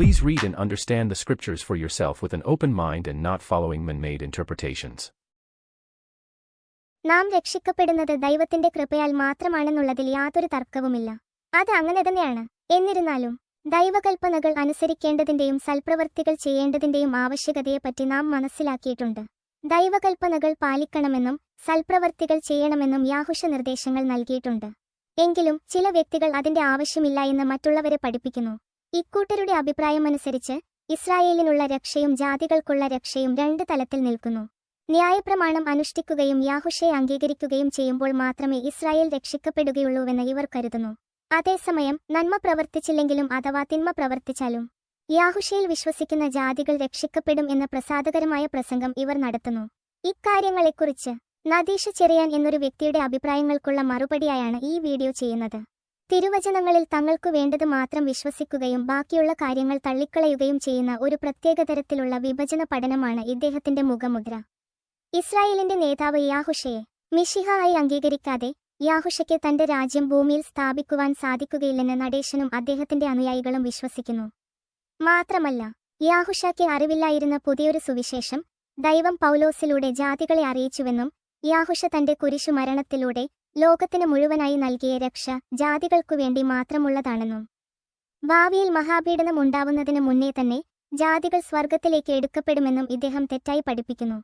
Please read and understand the scriptures for yourself with an open mind and not following man made interpretations. നാം രക്ഷിക്കപ്പെടുന്നത് ദൈവത്തിന്റെ കൃപയാൽ മാത്രമാണെന്നുള്ളതിൽ യാതൊരു തർക്കവുമില്ല. അത് അങ്ങനെ തന്നെയാണ്. എന്നിരുന്നാലും ദൈവകൽപ്പനകൾ അനുസരിക്കേണ്ടതിന്റെയും സൽപ്രവർത്തികൾ ചെയ്യേണ്ടതിന്റെയും ആവശ്യകതയെപ്പറ്റി നാം മനസ്സിലാക്കിയിട്ടുണ്ട്. ദൈവകൽപ്പനകൾ പാലിക്കണമെന്നും സൽപ്രവർത്തികൾ ചെയ്യണമെന്നും യാഹുഷ നിർദ്ദേശങ്ങൾ നൽകിയിട്ടുണ്ട്. എങ്കിലും ചില വ്യക്തികൾ അതിന്റെ ആവശ്യമില്ല എന്ന് മറ്റുള്ളവരെ പഠിപ്പിക്കുന്നു. ഇക്കൂട്ടരുടെ അഭിപ്രായമനുസരിച്ച് ഇസ്രായേലിനുള്ള രക്ഷയും ജാതികൾക്കുള്ള രക്ഷയും രണ്ട് തലത്തിൽ നിൽക്കുന്നു. ന്യായപ്രമാണം അനുഷ്ഠിക്കുകയും യാഹുഷയെ അംഗീകരിക്കുകയും ചെയ്യുമ്പോൾ മാത്രമേ ഇസ്രായേൽ രക്ഷിക്കപ്പെടുകയുള്ളൂവെന്ന് ഇവർ കരുതുന്നു. അതേസമയം നന്മ പ്രവർത്തിച്ചില്ലെങ്കിലും അഥവാ തിന്മ പ്രവർത്തിച്ചാലും യാഹുഷയിൽ വിശ്വസിക്കുന്ന ജാതികൾ രക്ഷിക്കപ്പെടും എന്ന പ്രസാദകരമായ പ്രസംഗം ഇവർ നടത്തുന്നു. ഇക്കാര്യങ്ങളെക്കുറിച്ച് നദീഷ ചെറിയാൻ എന്നൊരു വ്യക്തിയുടെ അഭിപ്രായങ്ങൾക്കുള്ള മറുപടിയായാണ് ഈ വീഡിയോ ചെയ്യുന്നത്. തിരുവചനങ്ങളിൽ തങ്ങൾക്കു വേണ്ടത് മാത്രം വിശ്വസിക്കുകയും ബാക്കിയുള്ള കാര്യങ്ങൾ തള്ളിക്കളയുകയും ചെയ്യുന്ന ഒരു പ്രത്യേക തരത്തിലുള്ള വിഭജന പഠനമാണ് ഇദ്ദേഹത്തിന്റെ മുഖമുദ്ര. ഇസ്രായേലിന്റെ നേതാവ് യാഹുഷയെ മിഷിഹ ആയി അംഗീകരിക്കാതെ യാഹുഷയ്ക്ക് തന്റെ രാജ്യം ഭൂമിയിൽ സ്ഥാപിക്കുവാൻ സാധിക്കുകയില്ലെന്ന് നടേശനും അദ്ദേഹത്തിന്റെ അനുയായികളും വിശ്വസിക്കുന്നു. മാത്രമല്ല യാഹുഷയ്ക്ക് അറിവില്ലായിരുന്ന പുതിയൊരു സുവിശേഷം ദൈവം പൗലോസിലൂടെ ജാതികളെ അറിയിച്ചുവെന്നും യാഹുഷ തന്റെ കുരിശു മരണത്തിലൂടെ ലോകത്തിന് മുഴുവനായി നൽകിയ രക്ഷ ജാതികൾക്കു വേണ്ടി മാത്രമുള്ളതാണെന്നും ഭാവിയിൽ മഹാപീഡനം ഉണ്ടാവുന്നതിന് മുന്നേ തന്നെ ജാതികൾ സ്വർഗത്തിലേക്ക് എടുക്കപ്പെടുമെന്നും ഇദ്ദേഹം തെറ്റായി പഠിപ്പിക്കുന്നു.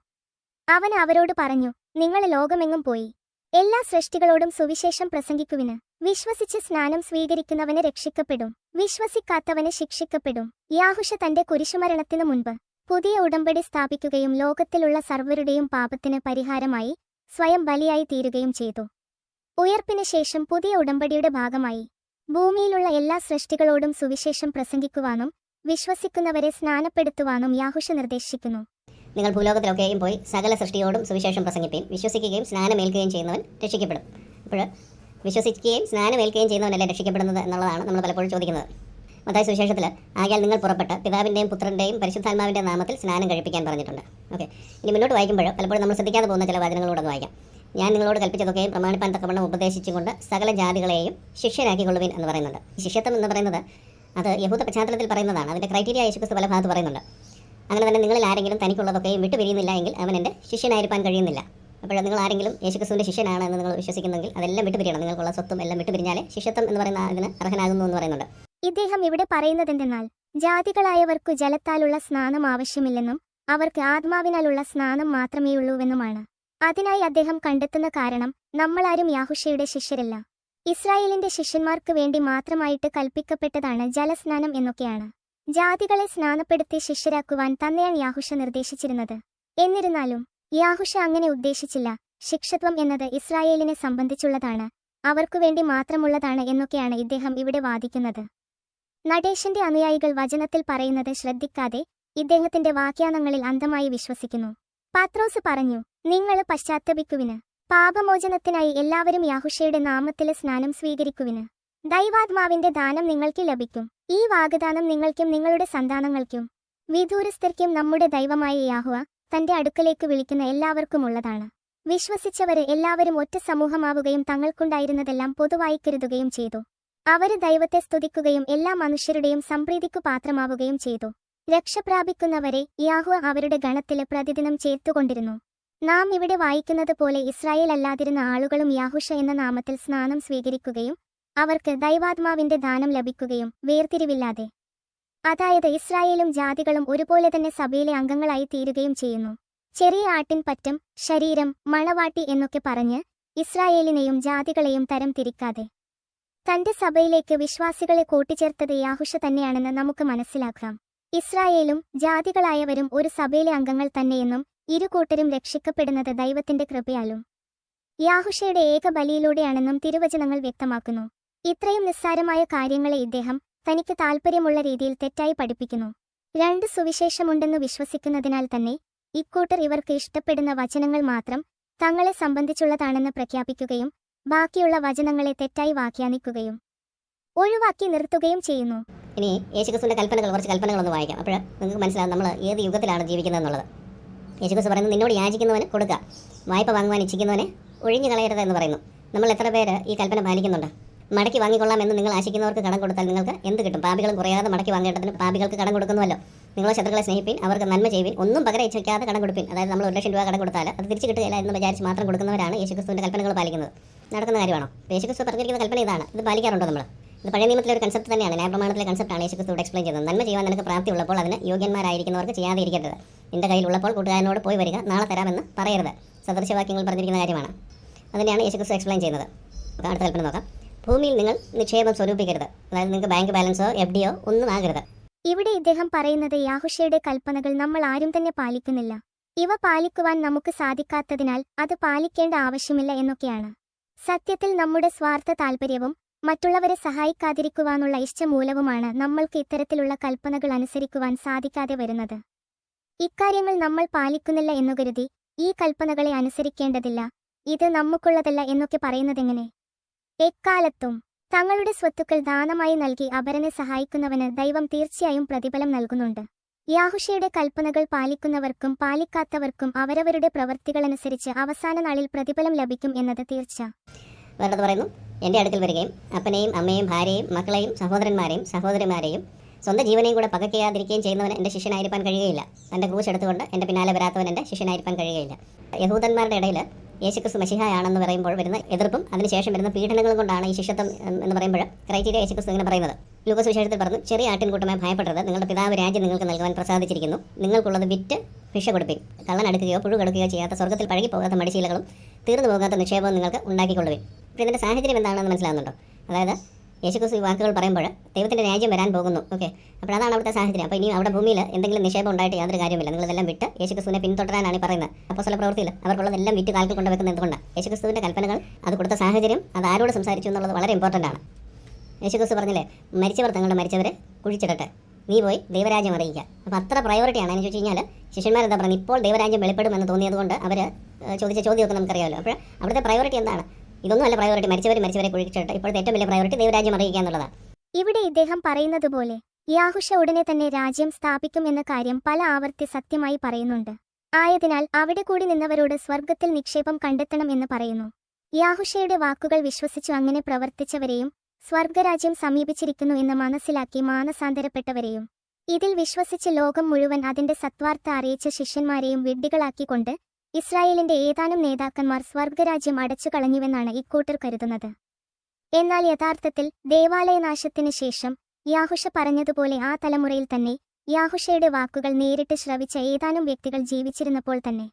അവൻ അവരോട് പറഞ്ഞു നിങ്ങൾ ലോകമെങ്ങും പോയി. എല്ലാ സൃഷ്ടികളോടും സുവിശേഷം പ്രസംഗിക്കുവിന്. വിശ്വസിച്ച് സ്നാനം സ്വീകരിക്കുന്നവന് രക്ഷിക്കപ്പെടും. വിശ്വസിക്കാത്തവന് ശിക്ഷിക്കപ്പെടും. യാഹുഷ തന്റെ കുരിശുമരണത്തിനു മുൻപ് പുതിയ ഉടമ്പടി സ്ഥാപിക്കുകയും ലോകത്തിലുള്ള സർവരുടെയും പാപത്തിന് പരിഹാരമായി സ്വയം ബലിയായി തീരുകയും ചെയ്തു. ഉയർപ്പിന് ശേഷം പുതിയ ഉടമ്പടിയുടെ ഭാഗമായി. ഭൂമിയിലുള്ള എല്ലാ സൃഷ്ടികളോടും സുവിശേഷം പ്രസംഗിക്കുവാനും വിശ്വസിക്കുന്നവരെ സ്നാനപ്പെടുത്തുവാനും യാഹുഷ നിർദ്ദേശിക്കുന്നു. നിങ്ങൾ ഭൂലോകത്തിലൊക്കെയും പോയി സകല സൃഷ്ടിയോടും സുവിശേഷം പ്രസംഗിക്കുകയും വിശ്വസിക്കുകയും സ്നാനമേൽക്കുകയും ചെയ്യുന്നവൻ രക്ഷിക്കപ്പെടും. അപ്പോൾ വിശ്വസിക്കുകയും സ്നാനമേൽക്കുകയും ചെയ്യുന്നവനല്ലേ രക്ഷിക്കപ്പെടുന്നത് എന്നുള്ളതാണ് നമ്മൾ പലപ്പോഴും ചോദിക്കുന്നത്. മത്തായ സുവിശേഷത്തിൽ ആകയാൽ നിങ്ങൾ പുറപ്പെട്ട് പിതാവിന്റെയും പുത്രന്റെയും പരിശുദ്ധാത്മാവിന്റെ നാമത്തിൽ സ്നാനം കഴിപ്പിക്കാൻ പറഞ്ഞിട്ടുണ്ട്. ഓക്കെ. ഇനി മുന്നോട്ട് വായിക്കുമ്പോൾ പലപ്പോഴും നമ്മൾ ശ്രദ്ധിക്കാതെ പോകുന്ന ചില വചനങ്ങളോടൊന്ന് വായിക്കാം. ഞാൻ നിങ്ങളോട് കൽപ്പിച്ചതൊക്കെയും പ്രമാണിപ്പാൻ തക്കവണ്ണം ഉപദേശിച്ചുകൊണ്ട് സകല ജാതികളെയും ശിഷ്യനാക്കിക്കൊള്ളുവിൻ എന്ന് പറയുന്നുണ്ട്. ശിഷ്യത്വം എന്ന് പറയുന്നത് അത് യഹൂദ പശ്ചാത്തലത്തിൽ പറയുന്നതാണ്. അതിന്റെ ക്രൈറ്റീരിയ യേശുക്രിസ്തു പല ഭാഗത്ത് പറയുന്നുണ്ട്. അങ്ങനെ തന്നെ നിങ്ങളിൽ ആരെങ്കിലും തനിക്കുള്ളതൊക്കെയും വിട്ടുപിരിയുന്നില്ല എങ്കിൽ അവൻ എന്റെ ശിഷ്യനായിരിക്കാൻ കഴിയുന്നില്ല. അപ്പോൾ നിങ്ങൾ ആരെങ്കിലും യേശുക്രിസ്തുവിന്റെ ശിഷ്യനാണ് എന്ന് നിങ്ങൾ വിശ്വസിക്കുന്നെങ്കിൽ അതെല്ലാം വിട്ടുപിരിയണം. നിങ്ങൾക്കുള്ള സ്വത്തും എല്ലാം വിട്ടുപിരിഞ്ഞാലേ ശിഷ്യത്വം എന്ന് പറയുന്ന അതിന് അർഹനാകുന്നു എന്ന് പറയുന്നുണ്ട്. ഇദ്ദേഹം ഇവിടെ പറയുന്നത് എന്തെന്നാൽ ജാതികളായവർക്കു ജലത്താലുള്ള സ്നാനം ആവശ്യമില്ലെന്നും അവർക്ക് ആത്മാവിനാലുള്ള സ്നാനം മാത്രമേയുള്ളൂവെന്നുമാണ്. അതിനായി അദ്ദേഹം കണ്ടെത്തുന്ന കാരണം നമ്മളാരും യാഹുഷയുടെ ശിഷ്യരല്ല. ഇസ്രായേലിന്റെ ശിഷ്യന്മാർക്ക് വേണ്ടി മാത്രമായിട്ട് കൽപ്പിക്കപ്പെട്ടതാണ് ജലസ്നാനം എന്നൊക്കെയാണ്. ജാതികളെ സ്നാനപ്പെടുത്തി ശിഷ്യരാക്കുവാൻ തന്നെയാണ് യാഹുഷ നിർദ്ദേശിച്ചിരുന്നത്. എന്നിരുന്നാലും യാഹുഷ അങ്ങനെ ഉദ്ദേശിച്ചില്ല. ശിക്ഷത്വം എന്നത് ഇസ്രായേലിനെ സംബന്ധിച്ചുള്ളതാണ്. അവർക്കു വേണ്ടി മാത്രമുള്ളതാണ് എന്നൊക്കെയാണ് ഇദ്ദേഹം ഇവിടെ വാദിക്കുന്നത്. നടേശന്റെ അനുയായികൾ വചനത്തിൽ പറയുന്നത് ശ്രദ്ധിക്കാതെ ഇദ്ദേഹത്തിന്റെ വാക്യാനങ്ങളിൽ അന്ധമായി വിശ്വസിക്കുന്നു. പാത്രോസ് പറഞ്ഞു നിങ്ങൾ പശ്ചാത്തപിക്കുവിന് പാപമോചനത്തിനായി എല്ലാവരും യാഹുഷയുടെ നാമത്തിലെ സ്നാനം സ്വീകരിക്കുവിന്. ദൈവാത്മാവിന്റെ ദാനം നിങ്ങൾക്ക് ലഭിക്കും. ഈ വാഗ്ദാനം നിങ്ങൾക്കും നിങ്ങളുടെ സന്താനങ്ങൾക്കും. വിദൂരസ്ഥർക്കും നമ്മുടെ ദൈവമായ യാഹുവ തന്റെ അടുക്കലേക്ക് വിളിക്കുന്ന എല്ലാവർക്കുമുള്ളതാണ് വിശ്വസിച്ചവര് എല്ലാവരും ഒറ്റ സമൂഹമാവുകയും തങ്ങൾക്കുണ്ടായിരുന്നതെല്ലാം പൊതുവായിക്കരുതുകയും ചെയ്തു. അവർ ദൈവത്തെ സ്തുതിക്കുകയും എല്ലാ മനുഷ്യരുടെയും സംപ്രീതിക്കു പാത്രമാവുകയും ചെയ്തു. രക്ഷപ്രാപിക്കുന്നവരെ യാഹു അവരുടെ ഗണത്തിൽ പ്രതിദിനം ചേർത്തുകൊണ്ടിരുന്നു. നാം ഇവിടെ വായിക്കുന്നത് പോലെ ഇസ്രായേൽ അല്ലാതിരുന്ന ആളുകളും യാഹുഷ എന്ന നാമത്തിൽ സ്നാനം സ്വീകരിക്കുകയും അവർക്ക് ദൈവാത്മാവിന്റെ ദാനം ലഭിക്കുകയും വേർതിരിവില്ലാതെ. അതായത് ഇസ്രായേലും ജാതികളും ഒരുപോലെ തന്നെ സഭയിലെ അംഗങ്ങളായി തീരുകയും ചെയ്യുന്നു. ചെറിയ ആട്ടിൻ പറ്റം ശരീരം മണവാട്ടി എന്നൊക്കെ പറഞ്ഞ് ഇസ്രായേലിനെയും ജാതികളെയും തരം തിരിക്കാതെ. തന്റെ സഭയിലേക്ക് വിശ്വാസികളെ കൂട്ടിച്ചേർത്തത് യാഹുഷ തന്നെയാണെന്ന് നമുക്ക് മനസ്സിലാക്കാം. ഇസ്രായേലും ജാതികളായവരും ഒരു സഭയിലെ അംഗങ്ങൾ തന്നെയെന്നും ഇരു കൂട്ടരും രക്ഷിക്കപ്പെടുന്നത് ദൈവത്തിന്റെ കൃപയാലും. യാഹുഷയുടെ ഏക ബലിയിലൂടെയാണെന്നും തിരുവചനങ്ങൾ വ്യക്തമാക്കുന്നു. ഇത്രയും നിസ്സാരമായ കാര്യങ്ങളെ ഇദ്ദേഹം തനിക്ക് താൽപ്പര്യമുള്ള രീതിയിൽ തെറ്റായി പഠിപ്പിക്കുന്നു. രണ്ട് സുവിശേഷമുണ്ടെന്ന് വിശ്വസിക്കുന്നതിനാൽ തന്നെ ഇക്കൂട്ടർ ഇവർക്ക് ഇഷ്ടപ്പെടുന്ന വചനങ്ങൾ മാത്രം തങ്ങളെ സംബന്ധിച്ചുള്ളതാണെന്ന് പ്രഖ്യാപിക്കുകയും ബാക്കിയുള്ള വചനങ്ങളെ തെറ്റായി വ്യാഖ്യാനിക്കുകയും ഒഴിവാക്കി നിർത്തുകയും ചെയ്യുന്നു. ഇനി യേശുക്രിസ്തുവിന്റെ കൽപ്പനകൾ കുറച്ച് കൽപ്പനകളൊന്ന് വായിക്കാം. അപ്പോൾ നിങ്ങൾക്ക് മനസ്സിലാകും നമ്മൾ ഏത് യുഗത്തിലാണ് ജീവിക്കുന്നത് എന്നുള്ളത്. യേശുക്രിസ്തു പറയുന്നത് നിന്നോട് യാചിക്കുന്നവന് കൊടുക്കുക വായ്പ വാങ്ങുവാൻ ഇച്ഛിക്കുന്നവനെ ഒഴിഞ്ഞു കളയരുത് എന്ന് പറയുന്നു. നമ്മൾ എത്ര പേര് ഈ കൽപ്പന പാലിക്കുന്നുണ്ട്? മടക്കി വാങ്ങിക്കൊള്ളാം എന്ന് നിങ്ങൾ ആശിക്കുന്നവർക്ക് കടം കൊടുത്താൽ നിങ്ങൾക്ക് എന്ത് കിട്ടും? പാപികളും കുറയാതെ മടക്കി വാങ്ങേണ്ടതിന് പാപികൾക്ക് കടം കൊടുക്കുന്നുവല്ലോ. നിങ്ങൾ ശത്രുക്കളെ സ്നേഹിപ്പിൻ അവർക്ക് നന്മ ചെയ്യുവിൻ ഒന്നും പകരം ഇച്ഛിക്കാതെ കടം കൊടുപ്പിൻ. അതായത് നമ്മൾ ഒരു ലക്ഷം രൂപ കടം കൊടുത്താൽ അത് തിരിച്ചു കിട്ടുകയില്ല എന്ന് വിചാരിച്ച് മാത്രം കൊടുക്കുന്നവരാണ് യേശുക്രിസ്തുവിന്റെ കൽപ്പനകൾ പാലിക്കുന്നത്. നടക്കുന്ന കാര്യമാണോ? യേശുക്രിസ്തു പറഞ്ഞിരിക്കുന്ന കൽപ്പന ഇതാണ്. ഇത് പാലിക്കാറുണ്ടോ നമ്മൾ ഇത് പഴയ നിയമത്തിലെ ഒരു കൺസെപ്റ്റ് തന്നെയാണ്. ന്യായപ്രമാണത്തിലെ കൺസെപ്റ്റാണ് യേശുക്രിസ്തു എക്സ്പ്ലെയിൻ ചെയ്യുന്നത് നന്മ ചെയ്യാൻ നിനക്ക് പ്രാപ്തി ഉള്ളപ്പോൾ അതിന് യോഗ്യന്മാരായിരിക്കുന്നവർക്ക് ചെയ്യാതെ ഇരിക്കരുത് നിന്റെ കയ്യിലുള്ളപ്പോൾ കൂട്ടുകാരനോട് പോയി വരിക നാളെ തരാമെന്ന് പറയരുത്. സദൃശവാക്യങ്ങൾ പറഞ്ഞിരിക്കുന്ന കാര്യമാണ്. അതിനെയാണ് യേശുക്രിസ്തു എക്സ്പ്ലെയിൻ ചെയ്യുന്നത് അപ്പോൾ അടുത്ത കൽപ്പന നോക്കാം. ഭൂമിയിൽ നിങ്ങൾ നിക്ഷേപം സ്വരൂപിക്കരുത്. അതായത് നിങ്ങൾക്ക് ബാങ്ക് ബാലൻസോ എഫ് ഡിയോ ഒന്നും ആകരുത്. ഇവിടെ ഇദ്ദേഹം പറയുന്നത് യാഹുഷയുടെ കൽപ്പനകൾ നമ്മൾ ആരും തന്നെ പാലിക്കുന്നില്ല. ഇവ പാലിക്കുവാൻ നമുക്ക് സാധിക്കാത്തതിനാൽ അത് പാലിക്കേണ്ട ആവശ്യമില്ല എന്നൊക്കെയാണ്. സത്യത്തിൽ നമ്മുടെ സ്വാർത്ഥ താൽപര്യവും മറ്റുള്ളവരെ സഹായിക്കാതിരിക്കുവാനുള്ള ഇഷ്ടമൂലവുമാണ് നമ്മൾക്ക് ഇത്തരത്തിലുള്ള കൽപ്പനകൾ അനുസരിക്കുവാൻ സാധിക്കാതെ വരുന്നത്. ഇക്കാര്യങ്ങൾ നമ്മൾ പാലിക്കുന്നില്ല എന്നു കരുതി ഈ കൽപ്പനകളെ അനുസരിക്കേണ്ടതില്ല. ഇത് നമുക്കുള്ളതല്ല എന്നൊക്കെ പറയുന്നതെങ്ങനെ? എക്കാലത്തും തങ്ങളുടെ സ്വത്തുക്കൾ ദാനമായി നൽകി അപരനെ സഹായിക്കുന്നവന് ദൈവം തീർച്ചയായും പ്രതിഫലം നൽകുന്നുണ്ട്. യാഹുഷയുടെ കൽപ്പനകൾ പാലിക്കുന്നവർക്കും പാലിക്കാത്തവർക്കും അവരവരുടെ പ്രവൃത്തികളനുസരിച്ച് അവസാന നാളിൽ പ്രതിഫലം ലഭിക്കും എന്നത് തീർച്ച. വേണ്ടത് പറയുന്നു. എന്റെ അടുക്കൽ വരികയും അപ്പനെയും അമ്മയും ഭാര്യയും മക്കളെയും സഹോദരന്മാരെയും സഹോദരിമാരെയും സ്വന്തം ജീവനെയും കൂടെ പകയ്ക്കാതിരിക്കുകയും ചെയ്യുന്നവൻ എന്റെ ശിഷ്യനായിരിക്കാൻ കഴിയുകയില്ല. തന്റെ ക്രൂശ് എടുത്തുകൊണ്ട് എന്റെ പിന്നാലെ വരാത്തവൻ എന്റെ ശിഷ്യനായിരിക്കാൻ കഴിയുകയില്ല. യഹൂദന്മാരുടെ ഇടയിൽ യേശുക്രിസ്തു മഷിഹായാണെന്ന് പറയുമ്പോൾ വരുന്ന എതിർപ്പും അതിനുശേഷം വരുന്ന പീഡനങ്ങളും കൊണ്ടാണ് ഈ ശിഷ്യത്വം എന്ന് പറയുമ്പോൾ ക്രൈറ്റീരിയ യേശുക്രിസ്തു ഇങ്ങനെ പറയുന്നത്. ലൂക്കോസ് വിശേഷത്തിൽ പറഞ്ഞു ചെറിയ ആട്ടിൻകൂട്ടമായി ഭയപ്പെടരുത്. നിങ്ങളുടെ പിതാവ് രാജ്യം നിങ്ങൾക്ക് നൽകുവാൻ പ്രസാദിച്ചിരിക്കുന്നു. നിങ്ങൾക്കുള്ളത് വിറ്റ് ഭിക്ഷ കൊടുപ്പിൻ. കള്ളനടുക്കുകയോ പുഴു കടുക്കുകയോ ചെയ്യാത്ത സ്വർഗത്തിൽ പഴകി പോകാത്ത മടിശീലകളും തീർന്നു പോകാത്ത നിക്ഷേപവും നിങ്ങൾക്ക് ഉണ്ടാക്കിക്കൊള്ളുവിൻ. ഇതിന്റെ സാഹചര്യം എന്താണെന്ന് മനസ്സിലാകുന്നുണ്ടോ അതായത് യേശുക്രിസ്തു ഈ വാക്കുകൾ പറയുമ്പോൾ ദൈവത്തിന്റെ രാജ്യം വരാൻ പോകുന്നു. ഓക്കെ അപ്പോൾ അതാണ് അവിടുത്തെ സാഹചര്യം അപ്പോൾ ഇനി അവിടെ ഭൂമിയിൽ എന്തെങ്കിലും നിക്ഷേപം ഉണ്ടായിട്ട് യാതൊരു കാര്യമില്ല നിങ്ങളെല്ലാം വിട്ട് യേശുക്രിസ്തുവിനെ പിന്തുടരാനാണ് ഈ പറയുന്നത്. അപ്പോൾ ചില പ്രവൃത്തിയിൽ അവർക്കുള്ളതെല്ലാം വിറ്റ് കാൽക്കിൽ കൊണ്ടുവെക്കുന്നത് എന്തുകൊണ്ടാണ്? യേശുക്രിസ്തുവിന്റെ കൽപ്പനകൾ അത് കൊടുത്ത സാഹചര്യം അത് ആരോട് സംസാരിച്ചു എന്നുള്ളത് വളരെ ഇമ്പോർട്ടന്റ് ആണ്. യേശുക്രിസ്തു പറഞ്ഞില്ലേ മരിച്ചവർ തങ്ങളുടെ മരിച്ചവരെ കുഴിച്ചിടട്ടെ. നീ പോയി ദൈവരാജ്യം അറിയിക്കുക. അപ്പോൾ അത്ര പ്രയോറിറ്റിയാണ് എന്ന് ചോദിച്ചു കഴിഞ്ഞാൽ ശിഷ്യന്മാർ എന്താ പറയുന്നത്? ഇപ്പോൾ ദൈവരാജ്യം വെളിപ്പെടുമെന്ന് തോന്നിയതുകൊണ്ട് അവർ ചോദിച്ച ചോദ്യമൊക്കെ നമുക്കറിയാമല്ലോ. അപ്പോൾ അവിടുത്തെ പ്രയോറിറ്റി എന്താണ്? ഇതൊന്നും അല്ല പ്രയോറിറ്റി മരിച്ചവർ മരിച്ചവരെ കുഴിച്ചിട്ട് ഇപ്പോഴത്തെ ഏറ്റവും വലിയ പ്രയോറിറ്റി ദൈവരാജ്യം അറിയിക്കുക എന്നുള്ളതാണ്. ഇവിടെ ഇദ്ദേഹം പറയുന്നത് പോലെ യാഹുഷ ഉടനെ തന്നെ രാജ്യം സ്ഥാപിക്കും എന്ന കാര്യം പല ആവർത്തി സത്യമായി പറയുന്നുണ്ട്. ആയതിനാൽ അവിടെ കൂടി നിന്നവരോട് സ്വർഗത്തിൽ നിക്ഷേപം കണ്ടെത്തണം എന്ന് പറയുന്നു. യാഹുഷയുടെ വാക്കുകൾ വിശ്വസിച്ചു അങ്ങനെ പ്രവർത്തിച്ചവരെയും സ്വർഗരാജ്യം സമീപിച്ചിരിക്കുന്നു എന്ന് മനസ്സിലാക്കി മാനസാന്തരപ്പെട്ടവരെയും ഇതിൽ വിശ്വസിച്ച് ലോകം മുഴുവൻ അതിന്റെ സത്വാർത്ത അറിയിച്ച ശിഷ്യന്മാരെയും വിഡ്ഢികളാക്കിക്കൊണ്ട് ഇസ്രായേലിന്റെ ഏതാനും നേതാക്കന്മാർ സ്വർഗരാജ്യം അടച്ചു കളഞ്ഞുവെന്നാണ് ഇക്കൂട്ടർ കരുതുന്നത്. എന്നാൽ യഥാർത്ഥത്തിൽ ദേവാലയനാശത്തിനു ശേഷം യാഹുഷ പറഞ്ഞതുപോലെ ആ തലമുറയിൽ തന്നെ യാഹുഷയുടെ വാക്കുകൾ നേരിട്ട് ശ്രവിച്ച ഏതാനും വ്യക്തികൾ ജീവിച്ചിരുന്നപ്പോൾ തന്നെ.